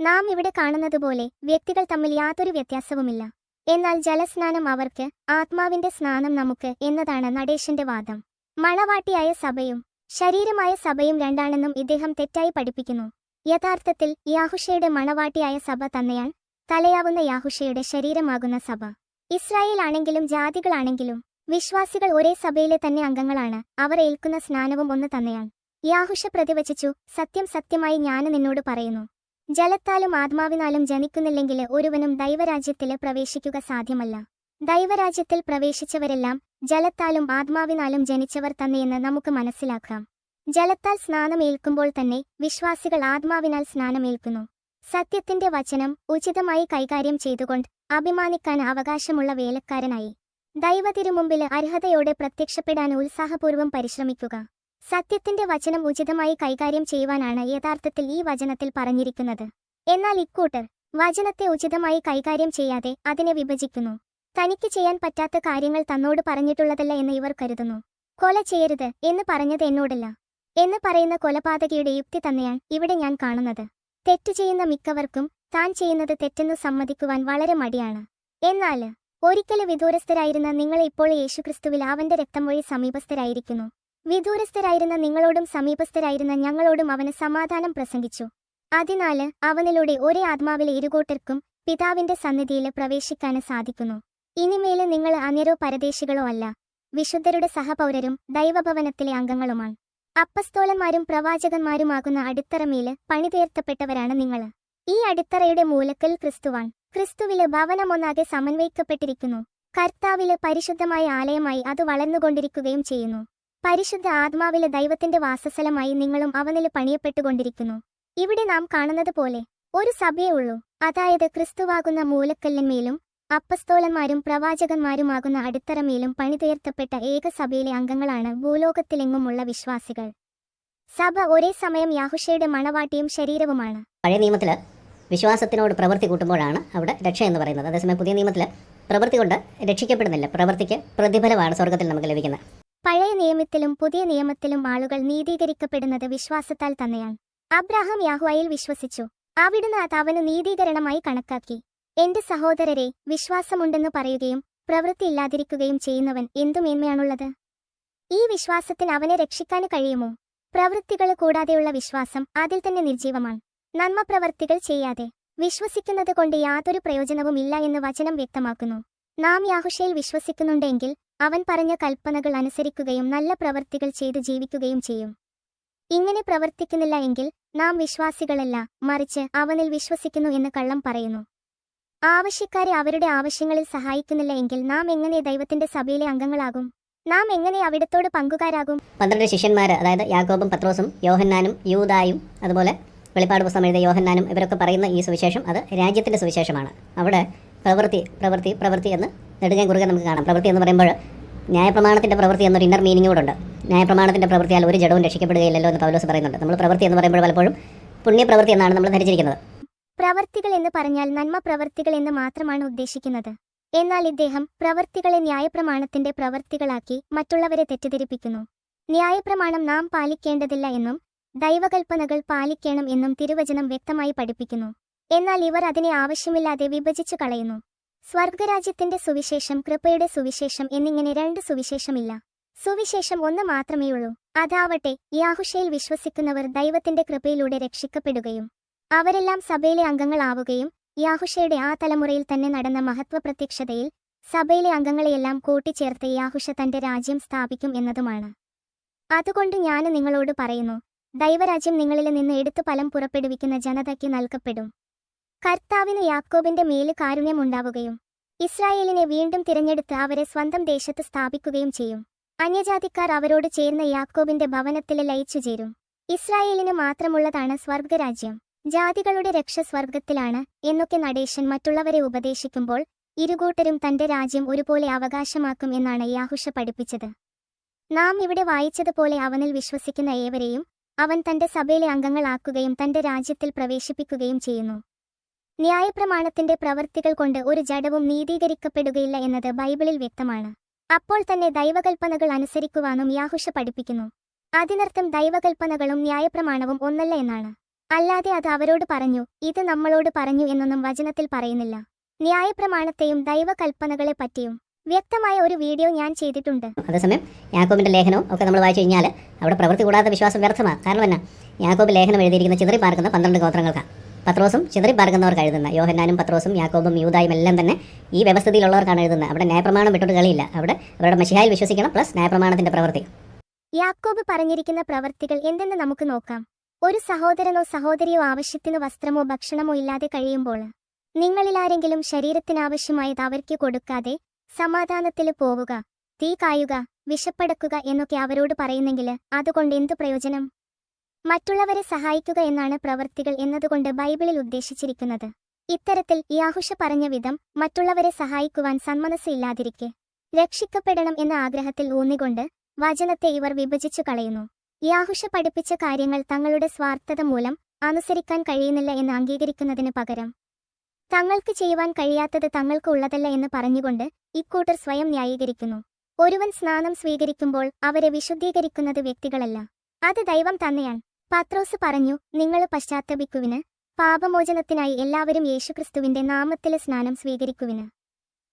നാം ഇവിടെ കാണുന്നതുപോലെ വ്യക്തികൾ തമ്മിൽ യാതൊരു വ്യത്യാസവുമില്ല. എന്നാൽ ജലസ്നാനം അവർക്ക് ആത്മാവിന്റെ സ്നാനം നമുക്ക് എന്നതാണ് നടേശന്റെ വാദം. മണവാട്ടിയായ സഭയും ശരീരമായ സഭയും രണ്ടാണെന്നും ഇദ്ദേഹം തെറ്റായി പഠിപ്പിക്കുന്നു. യഥാർത്ഥത്തിൽ യാഹുഷയുടെ മണവാട്ടിയായ സഭ തന്നെയാണ് തലയാവുന്ന യാഹുഷയുടെ ശരീരമാകുന്ന സഭ. ഇസ്രായേൽ ആണെങ്കിലും ജാതികളാണെങ്കിലും വിശ്വാസികൾ ഒരേ സഭയിലെ തന്നെ അംഗങ്ങളാണ്. അവർ ഏൽക്കുന്ന സ്നാനവും ഒന്ന് തന്നെയാണ്. യാഹുഷ പ്രതിവചിച്ചു സത്യം സത്യമായി ഞാൻ നിന്നോട് പറയുന്നു. ജലത്താലും ആത്മാവിനാലും ജനിക്കുന്നില്ലെങ്കിൽ ഒരുവനും ദൈവരാജ്യത്തിൽ പ്രവേശിക്കുക സാധ്യമല്ല. ദൈവരാജ്യത്തിൽ പ്രവേശിച്ചവരെല്ലാം ജലത്താലും ആത്മാവിനാലും ജനിച്ചവർ തന്നെയെന്ന് നമുക്ക് മനസ്സിലാക്കാം. ജലത്താൽ സ്നാനമേൽക്കുമ്പോൾ തന്നെ വിശ്വാസികൾ ആത്മാവിനാൽ സ്നാനമേൽക്കുന്നു സത്യത്തിന്റെ വചനം ഉചിതമായി കൈകാര്യം ചെയ്തുകൊണ്ട് അഭിമാനിക്കാൻ അവകാശമുള്ള വേലക്കാരനായി. ദൈവത്തിരുമുമ്പിൽ അർഹതയോടെ പ്രത്യക്ഷപ്പെടാൻ ഉത്സാഹപൂർവം പരിശ്രമിക്കുക. സത്യത്തിന്റെ വചനം ഉചിതമായി കൈകാര്യം ചെയ്യുവാനാണ് യഥാർത്ഥത്തിൽ ഈ വചനത്തിൽ പറഞ്ഞിരിക്കുന്നത്. എന്നാൽ ഇക്കൂട്ടർ വചനത്തെ ഉചിതമായി കൈകാര്യം ചെയ്യാതെ അതിനെ വിഭജിക്കുന്നു. തനിക്ക് ചെയ്യാൻ പറ്റാത്ത കാര്യങ്ങൾ തന്നോട് പറഞ്ഞിട്ടുള്ളതല്ല എന്ന് ഇവർ കരുതുന്നു. കൊല ചെയ്യരുത് എന്ന് പറഞ്ഞത് എന്നോടല്ല. എന്ന് പറയുന്ന കൊലപാതകയുടെ യുക്തി തന്നെയാണ് ഇവിടെ ഞാൻ കാണുന്നത്. തെറ്റു ചെയ്യുന്ന മിക്കവർക്കും താൻ ചെയ്യുന്നത് തെറ്റെന്ന് സമ്മതിക്കുവാൻ വളരെ മടിയാണ്. എന്നാൽ ഒരിക്കൽ വിദൂരസ്ഥരായിരുന്ന നിങ്ങളെ ഇപ്പോൾ യേശുക്രിസ്തുവിൽ അവന്റെ രക്തം വഴി സമീപസ്ഥരായിരിക്കുന്നു. വിദൂരസ്ഥരായിരുന്ന നിങ്ങളോടും സമീപസ്ഥരായിരുന്ന ഞങ്ങളോടും അവന് സമാധാനം പ്രസംഗിച്ചു. അതിനാല് അവനിലൂടെ ഒരേ ആത്മാവിലെ ഇരുകൂട്ടർക്കും പിതാവിന്റെ സന്നിധിയിൽ പ്രവേശിക്കാൻ സാധിക്കുന്നു. ഇനിമേൽ നിങ്ങൾ അന്യരോ പരദേശികളോ അല്ല വിശുദ്ധരുടെ സഹപൗരരും ദൈവഭവനത്തിലെ അംഗങ്ങളുമാണ്. അപ്പസ്തോലന്മാരും പ്രവാചകന്മാരുമാകുന്ന അടിത്തറമേൽ പണിതീർത്തപ്പെട്ടവരാണ് നിങ്ങൾ. ഈ അടിത്തറയുടെ മൂലക്കൽ ക്രിസ്തുവാൻ ക്രിസ്തുവിൽ ഭവനമൊന്നാകെ സമന്വയിക്കപ്പെട്ടിരിക്കുന്നു. കർത്താവിലെ പരിശുദ്ധമായ ആലയമായി അത് വളർന്നുകൊണ്ടിരിക്കുകയും ചെയ്യുന്നു. പരിശുദ്ധ ആത്മാവിലെ ദൈവത്തിന്റെ വാസസ്ഥലമായി നിങ്ങളും അവനിൽ പണിയപ്പെട്ടുകൊണ്ടിരിക്കുന്നു. ഇവിടെ നാം കാണുന്നത് പോലെ ഒരു സഭയേ ഉള്ളൂ. അതായത് ക്രിസ്തുവാകുന്ന മൂലക്കല്ലിന്മേലും അപ്പസ്തോലന്മാരും പ്രവാചകന്മാരുമാകുന്ന അടിത്തറമേലും പണിതുയർത്തപ്പെട്ട ഏക സഭയിലെ അംഗങ്ങളാണ് ഭൂലോകത്തിലെങ്ങുമുള്ള വിശ്വാസികൾ. സഭ ഒരേ സമയം യാഹുഷയുടെ മണവാട്ടിയും ശരീരവുമാണ്. പഴയ നിയമത്തിൽ വിശ്വാസത്തിനോട് പ്രവൃത്തി കൂട്ടുമ്പോഴാണ് അവിടെ രക്ഷ എന്ന് പറയുന്നത്. അതേസമയം പുതിയ നിയമത്തിൽ പ്രവൃത്തി കൊണ്ട് രക്ഷിക്കപ്പെടുന്നില്ല. പ്രവൃത്തിക്ക് പ്രതിഫലമാണ് സ്വർഗത്തിൽ നമുക്ക് ലഭിക്കുന്നത്. പഴയ നിയമത്തിലും പുതിയ നിയമത്തിലും ആളുകൾ നീതീകരിക്കപ്പെടുന്നത് വിശ്വാസത്താൽ തന്നെയാണ്. അബ്രാഹാം യാഹുവയിൽ വിശ്വസിച്ചു. അവിടുന്ന് അത് അവന് നീതീകരണമായി കണക്കാക്കി. എന്റെ സഹോദരരെ വിശ്വാസമുണ്ടെന്ന് പറയുകയും പ്രവൃത്തിയില്ലാതിരിക്കുകയും ചെയ്യുന്നവൻ എന്തു മേന്മയാണുള്ളത്? ഈ വിശ്വാസത്തിന് അവനെ രക്ഷിക്കാൻ കഴിയുമോ? പ്രവൃത്തികൾ കൂടാതെയുള്ള വിശ്വാസം അതിൽ തന്നെ നിർജീവമാണ് നന്മ പ്രവർത്തികൾ ചെയ്യാതെ വിശ്വസിക്കുന്നത് കൊണ്ട് യാതൊരു പ്രയോജനവും ഇല്ല എന്ന് വചനം വ്യക്തമാക്കുന്നു. നാം യാഹുഷയിൽ വിശ്വസിക്കുന്നുണ്ടെങ്കിൽ അവൻ പറഞ്ഞ കൽപ്പനകൾ അനുസരിക്കുകയും നല്ല പ്രവർത്തികൾ ചെയ്ത് ജീവിക്കുകയും ചെയ്യും. ഇങ്ങനെ പ്രവർത്തിക്കുന്നില്ല എങ്കിൽ നാം വിശ്വാസികളല്ല മറിച്ച് അവനിൽ വിശ്വസിക്കുന്നു എന്ന് കള്ളം പറയുന്നു. ആവശ്യക്കാരെ അവരുടെ ആവശ്യങ്ങളിൽ സഹായിക്കുന്നില്ല എങ്കിൽ നാം എങ്ങനെ ദൈവത്തിന്റെ സഭയിലെ അംഗങ്ങളാകും? നാം എങ്ങനെ അവിടത്തോട് പങ്കുകാരാകും? പന്ത്രണ്ട് ശിഷ്യന്മാർ അതായത് യാക്കോബും പത്രോസും യോഹന്നാനും യൂതായും അതുപോലെ വെളിപ്പാട് പുസ്തകം എഴുതിയ യോഹന്നാനും ഇവരൊക്കെ പറയുന്ന ഈ സുവിശേഷം അത് രാജ്യത്തിന്റെ സുവിശേഷമാണ്. അവിടെ പ്രവൃത്തി പ്രവൃത്തി പ്രവൃത്തി എന്ന് നെടുങ്ങൻ കുറുകെ നമുക്ക് കാണാം. പ്രവൃത്തി എന്ന് പറയുമ്പോൾ ന്യായപ്രമാണത്തിന്റെ പ്രവൃത്തി എന്നൊരു ഇന്നർ മീനിങ് കൂടെ ഉണ്ട്. ന്യായപ്രമാണത്തിന്റെ പ്രവൃത്തിയാൽ ഒരു ജഡവും രക്ഷിക്കപ്പെടുകയില്ലല്ലോ എന്ന് പൗലോസ് പറയുന്നുണ്ട്. നമ്മൾ പ്രവൃത്തി എന്ന് പറയുമ്പോൾ പലപ്പോഴും പുണ്യപ്രവൃത്തി എന്നാണ് നമ്മൾ ധരിച്ചിരിക്കുന്നത്. പ്രവർത്തികൾ എന്ന് പറഞ്ഞാൽ നന്മ പ്രവർത്തികൾ എന്ന് മാത്രമാണ് ഉദ്ദേശിക്കുന്നത്. എന്നാൽ ഇദ്ദേഹം പ്രവർത്തികളെ ന്യായപ്രമാണത്തിന്റെ പ്രവർത്തികളാക്കി മറ്റുള്ളവരെ തെറ്റിദ്ധരിപ്പിക്കുന്നു. ന്യായപ്രമാണം നാം പാലിക്കേണ്ടതില്ല എന്നും ദൈവകൽപ്പനകൾ പാലിക്കണം എന്നും തിരുവചനം വ്യക്തമായി പഠിപ്പിക്കുന്നു. എന്നാൽ ഇവർ അതിനെ ആവശ്യമില്ലാതെ വിഭജിച്ചു കളയുന്നു. സ്വർഗരാജ്യത്തിന്റെ സുവിശേഷം കൃപയുടെ സുവിശേഷം എന്നിങ്ങനെ രണ്ട് സുവിശേഷമില്ല. സുവിശേഷം ഒന്ന് മാത്രമേയുള്ളൂ അതാവട്ടെ യാഹുഷയിൽ വിശ്വസിക്കുന്നവർ ദൈവത്തിന്റെ കൃപയിലൂടെ രക്ഷിക്കപ്പെടുകയും അവരെല്ലാം സഭയിലെ അംഗങ്ങളാവുകയും യാഹുഷയുടെ ആ തലമുറയിൽ തന്നെ നടന്ന മഹത്വ പ്രത്യക്ഷതയിൽ സഭയിലെ അംഗങ്ങളെയെല്ലാം കൂട്ടിച്ചേർത്ത് യാഹുഷ തന്റെ രാജ്യം സ്ഥാപിക്കും എന്നതുമാണ്. അതുകൊണ്ട് ഞാൻ നിങ്ങളോട് പറയുന്നു ദൈവരാജ്യം നിങ്ങളിൽ നിന്ന് എടുത്തു ഫലം പുറപ്പെടുവിക്കുന്ന ജനതയ്ക്ക് നൽകപ്പെടും. കർത്താവിന് യാക്കോബിന്റെ മേൽ കാരുണ്യമുണ്ടാവുകയും ഇസ്രായേലിനെ വീണ്ടും തിരഞ്ഞെടുത്ത് അവരെ സ്വന്തം ദേശത്ത് സ്ഥാപിക്കുകയും ചെയ്യും. അന്യജാതിക്കാർ അവരോട് ചേർന്ന യാക്കോബിന്റെ ഭവനത്തിൽ ലയിച്ചു ചേരും. ഇസ്രായേലിന് മാത്രമുള്ളതാണ് സ്വർഗരാജ്യം ജാതികളുടെ രക്ഷ സ്വർഗത്തിലാണ് എന്നൊക്കെ നടേശൻ മറ്റുള്ളവരെ ഉപദേശിക്കുമ്പോൾ ഇരുകൂട്ടരും തന്റെ രാജ്യം ഒരുപോലെ അവകാശമാക്കും എന്നാണ് യാഹുഷ പഠിപ്പിച്ചത്. നാം ഇവിടെ വായിച്ചതുപോലെ അവനിൽ വിശ്വസിക്കുന്ന ഏവരെയും അവൻ തന്റെ സഭയിലെ അംഗങ്ങളാക്കുകയും തന്റെ രാജ്യത്തിൽ പ്രവേശിപ്പിക്കുകയും ചെയ്യുന്നു. ന്യായപ്രമാണത്തിന്റെ പ്രവർത്തികൾ കൊണ്ട് ഒരു ജഡവും നീതീകരിക്കപ്പെടുകയില്ല എന്നത് ബൈബിളിൽ വ്യക്തമാണ്. അപ്പോൾ തന്നെ ദൈവകൽപ്പനകൾ അനുസരിക്കുവാനും യാഹുഷ പഠിപ്പിക്കുന്നു. അതിനർത്ഥം ദൈവകൽപ്പനകളും ന്യായപ്രമാണവും ഒന്നല്ല എന്നാണ്. അല്ലാതെ അത് അവരോട് പറഞ്ഞു ഇത് നമ്മളോട് പറഞ്ഞു എന്നൊന്നും വചനത്തിൽ പറയുന്നില്ല. ന്യായപ്രമാണത്തെയും ദൈവകൽപ്പനകളെ പറ്റിയും വ്യക്തമായ ഒരു വീഡിയോ ഞാൻ ചെയ്തിട്ടുണ്ട്. അതേസമയം യാക്കോബിന്റെ ലേഖനവും ഒക്കെ നമ്മൾ വായിച്ചു കഴിഞ്ഞാൽ അവിടെ പ്രവൃത്തി കൂടാത്ത വിശ്വാസം വ്യർത്ഥമാണ് കാരണം എന്നാ? യാക്കോബ് ലേഖനം എഴുതിയിരിക്കുന്ന ചിതറി പാർക്കുന്ന പന്ത്രണ്ട് ഗോത്രങ്ങൾക്കാണ് പത്രോസും ചിതറി പാർക്കുന്നവർക്ക് എഴുതുന്ന. യോഹന്നാനും പത്രോസും യാക്കോബും യൂതായും എല്ലാം തന്നെ ഈ വ്യവസ്ഥിതിയിലുള്ളവർക്കാണ് എഴുതുന്നത് അവിടെ ന്യായപ്രമാണം വിട്ടിട്ട് കളിയില്ല. അവിടെ അവരുടെ മഷിഹായിൽ വിശ്വസിക്കണം പ്ലസ് ന്യായപ്രമാണത്തിന്റെ പ്രവൃത്തി. യാക്കോബ് പറഞ്ഞിരിക്കുന്ന പ്രവൃത്തികൾ എന്തെന്ന് നമുക്ക് നോക്കാം. ഒരു സഹോദരനോ സഹോദരിയോ ആവശ്യത്തിനു വസ്ത്രമോ ഭക്ഷണമോ ഇല്ലാതെ കഴിയുമ്പോൾ നിങ്ങളിലാരെങ്കിലും ശരീരത്തിനാവശ്യമായത് അവർക്ക് കൊടുക്കാതെ സമാധാനത്തിൽ പോവുക തീ കായുക വിശപ്പടക്കുക എന്നൊക്കെ അവരോട് പറയുന്നെങ്കിൽ അതുകൊണ്ട് എന്തു പ്രയോജനം? മറ്റുള്ളവരെ സഹായിക്കുക എന്നാണ് പ്രവൃത്തികൾ എന്നതുകൊണ്ട് ബൈബിളിൽ ഉദ്ദേശിച്ചിരിക്കുന്നത്. ഇത്തരത്തിൽ യാഹുഷ പറഞ്ഞ വിധം മറ്റുള്ളവരെ സഹായിക്കുവാൻ സന്മനസ്സില്ലാതിരിക്കെ രക്ഷിക്കപ്പെടണം എന്ന ആഗ്രഹത്തിൽ ഊന്നിക്കൊണ്ട് വചനത്തെ ഇവർ വിഭജിച്ചു കളയുന്നു. യാഹുഷ പഠിപ്പിച്ച കാര്യങ്ങൾ തങ്ങളുടെ സ്വാർത്ഥത മൂലം അനുസരിക്കാൻ കഴിയുന്നില്ല എന്ന് അംഗീകരിക്കുന്നതിന് പകരം തങ്ങൾക്ക് ചെയ്യുവാൻ കഴിയാത്തത് തങ്ങൾക്ക് ഉള്ളതല്ല എന്ന് പറഞ്ഞുകൊണ്ട് ഇക്കൂട്ടർ സ്വയം ന്യായീകരിക്കുന്നു. ഒരുവൻ സ്നാനം സ്വീകരിക്കുമ്പോൾ അവരെ വിശുദ്ധീകരിക്കുന്നത് വ്യക്തികളല്ല. അത് ദൈവം തന്നെയാണ്. പത്രോസ് പറഞ്ഞു നിങ്ങൾ പശ്ചാത്തപിക്കുവിന് പാപമോചനത്തിനായി എല്ലാവരും യേശുക്രിസ്തുവിന്റെ നാമത്തിലെ സ്നാനം സ്വീകരിക്കുവിന്.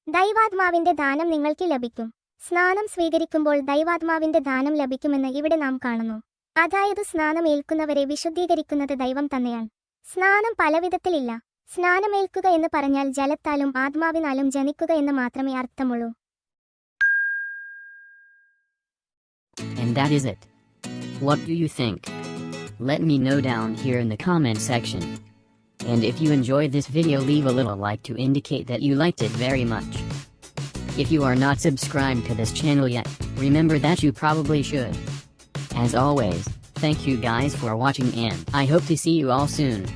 ദൈവാത്മാവിന്റെ ദാനം നിങ്ങൾക്ക് ലഭിക്കും. സ്നാനം സ്വീകരിക്കുമ്പോൾ ദൈവാത്മാവിന്റെ ദാനം ലഭിക്കുമെന്ന് ഇവിടെ നാം കാണുന്നു. അതായത് സ്നാനം ഏൽക്കുന്നവരെ വിശുദ്ധീകരിക്കുന്നത് ദൈവം തന്നെയാണ്. സ്നാനം പലവിധത്തിലില്ല. സ്നാനമേൽക്കുക എന്ന് പറഞ്ഞാൽ ജലത്താലും ആത്മാവിനാലും ജനിക്കുക എന്ന് മാത്രമേ അർത്ഥമുള്ളൂ And that is it. What do you think? Let me know down here in the comment section. And if you enjoyed this video leave a little like to indicate that you liked it very much. If you are not subscribed to this channel yet, remember that you probably should. As always, thank you guys for watching and I hope to see you all soon.